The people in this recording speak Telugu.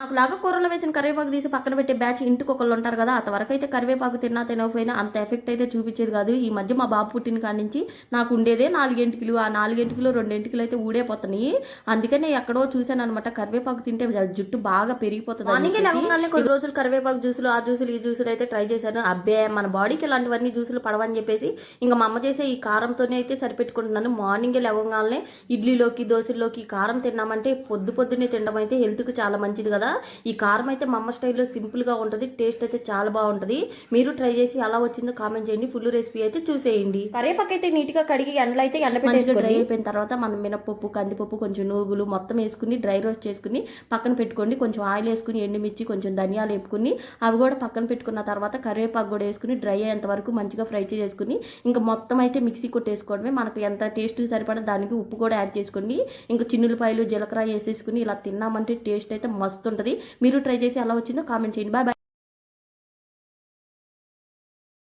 నాకు లాగా కూరలో వేసిన కరివేపాకు తీసి పక్కన పెట్టే బ్యాచ్ ఇంటికి ఒకళ్ళు ఉంటారు కదా అంతవరకు అయితే కరివేపాకు తిన్నా తినకపోయినా అంత ఎఫెక్ట్ అయితే చూపించేది కాదు. ఈ మధ్య మా బాబు పుట్టిన కాడి నుంచి నాకు ఉండేదే నాలుగెంటికలు ఆ నాలుగెంటికలు రెండెంటికలు అయితే ఊడైపోతున్నాయి అందుకనే ఎక్కడో చూశాను అనమాట కరివేపాకు తింటే జుట్టు బాగా పెరిగిపోతుంది లేవగానే కొన్ని రోజులు కరివేపాకు జ్యూసులు ఆ జ్యూసులు ఈ జ్యూసులు అయితే ట్రై చేశాను. అబ్బే మన బాడీకి ఇలాంటివన్నీ జ్యూసులు పడవని చెప్పేసి ఇంకా మా అమ్మ చేసే ఈ కారంతోనే అయితే సరిపెట్టుకుంటున్నాను. మార్నింగే లేవగానే ఇడ్లీలోకి దోశల్లోకి కారం తిన్నామంటే పొద్దు పొద్దున్నే తినడం అయితే హెల్త్కి చాలా మంచిది కదా. ఈ కారం అయితే మా అమ్మ స్టైల్లో సింపుల్గా ఉంటుంది టేస్ట్ అయితే చాలా బాగుంటుంది. మీరు ట్రై చేసి ఎలా వచ్చిందో కామెంట్ చేయండి ఫుల్ రెసిపీ అయితే చూసేయండి. కరివేపాకు అయితే నీట్గా కడిగి ఎండలో అయితే ఎండ డ్రై అయిపోయిన తర్వాత మనం మినపప్పు కందిపప్పు కొంచెం నూగులు మొత్తం వేసుకుని డ్రై రోస్ట్ చేసుకుని పక్కన పెట్టుకోండి. కొంచెం ఆయిల్ వేసుకుని ఎండుమిర్చి కొంచెం ధనియాలు వేపుకుని అవి కూడా పక్కన పెట్టుకున్న తర్వాత కరివేపాకు కూడా వేసుకుని డ్రై అయ్యేంత వరకు మంచిగా ఫ్రై చేసుకుని ఇంకా మొత్తం అయితే మిక్సీ కొట్టేసుకోవడమే. మనకి ఎంత టేస్ట్ సరిపడా దానికి ఉప్పు కూడా యాడ్ చేసుకోండి. ఇంకా చిన్నులపాయలు జీలకర్ర వేసేసుకుని ఇలా తిన్నామంటే టేస్ట్ అయితే మస్తు ఉంటుంది మీరు ట్రై చేసి ఎలా వచ్చిందో కామెంట్ చేయండి. Bye bye